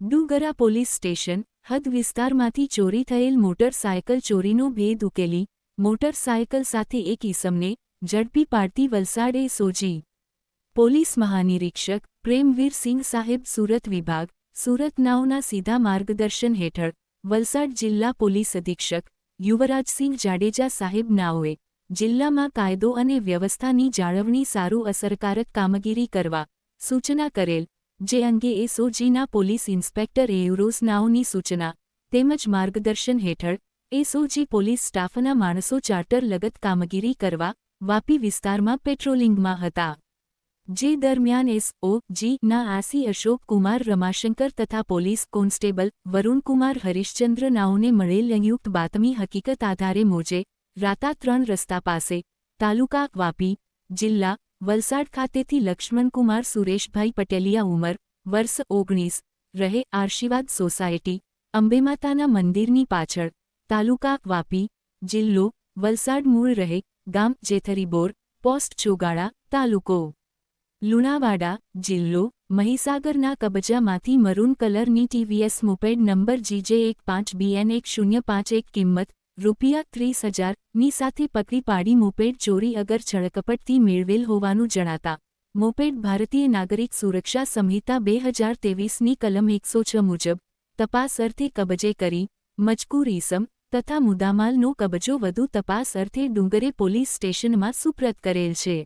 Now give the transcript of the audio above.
ડુગરા police station, હદ વિસ્તારમાંથી ચોરી થયેલ મોટરસાયકલ ચોરીનો ભેદ ઉકેલી, મોટરસાયકલ સાથે એક ઈસમને ઝડપી પાડતી વલસાડે સોજી. પોલીસ મહાનિરીક્ષક પ્રેમવીર સિંહ સાહેબ, સુરત વિભાગ, સુરત નાવના સીધા માર્ગદર્શન હેઠળ, વલસાડ જિલ્લા પોલીસ અધિક્ષક યુવરાજસિંહ જાડેજા સાહેબ નાઓએ, જિલ્લામાં કાયદો અને વ્યવસ્થાની જાળવણી સારું અસરકારક કામગીરી કરવા સૂચના કરેલ, જે અંગે એસઓજીના પોલીસ ઇન્સ્પેક્ટર એયુરોસનાઓની સૂચના, તેમજ માર્ગદર્શન હેઠળ, એસઓજી પોલીસ સ્ટાફના માણસો ચાર્ટર લગત કામગીરી કરવા, વાપી વિસ્તારમાં પેટ્રોલિંગમાં હતા. જે દરમિયાન એસઓ જી ના આસી અશોક કુમાર રમાશંકર તથા પોલીસ કોન્સ્ટેબલ વરુણકુમાર હરિશ્ચંદ્ર નાઓને મળેલ સંયુક્ત બાતમી હકીકત આધારે મોજે, રાતા ત્રણ રસ્તા પાસે, તાલુકા, વાપી, જિલ્લા વલસાડ ખાતેથી લક્ષ્મણકુમાર સુરેશભાઈ પટેલિયા ઉંમર, વર્ષ ઓગણીસ, રહે આશીર્વાદ સોસાયટી, અંબેમાતાના મંદિરની પાછળ, તાલુકા વાપી, જિલ્લો, વલસાડ મૂળ રહે, ગામ જેથરીબોર, પોસ્ટ ચોગાળા, તાલુકો. લુણાવાડા, જિલ્લો, મહીસાગરના કબજામાંથી મરૂન કલરની ટીવીએસ મોપેડ નંબર જીજે એક પાંચ બીએન એક શૂન્ય પાંચ એક કિંમત રૂપિયા ત્રીસ હજારની સાથે પકડી પાડી મોપેડ ચોરી અગર છળકપટથી મેળવેલ હોવાનું જણાતા મોપેડ ભારતીય નાગરિક સુરક્ષા સંહિતા બે હજાર તેવીસની કલમ એકસો છ મુજબ, તપાસ અર્થે કબજે કરી, મજકૂર ઇસમ તથા મુદ્દામાલનો કબજો વધુ તપાસ અર્થે ડુંગરે પોલીસ સ્ટેશનમાં સુપ્રત કરેલ છે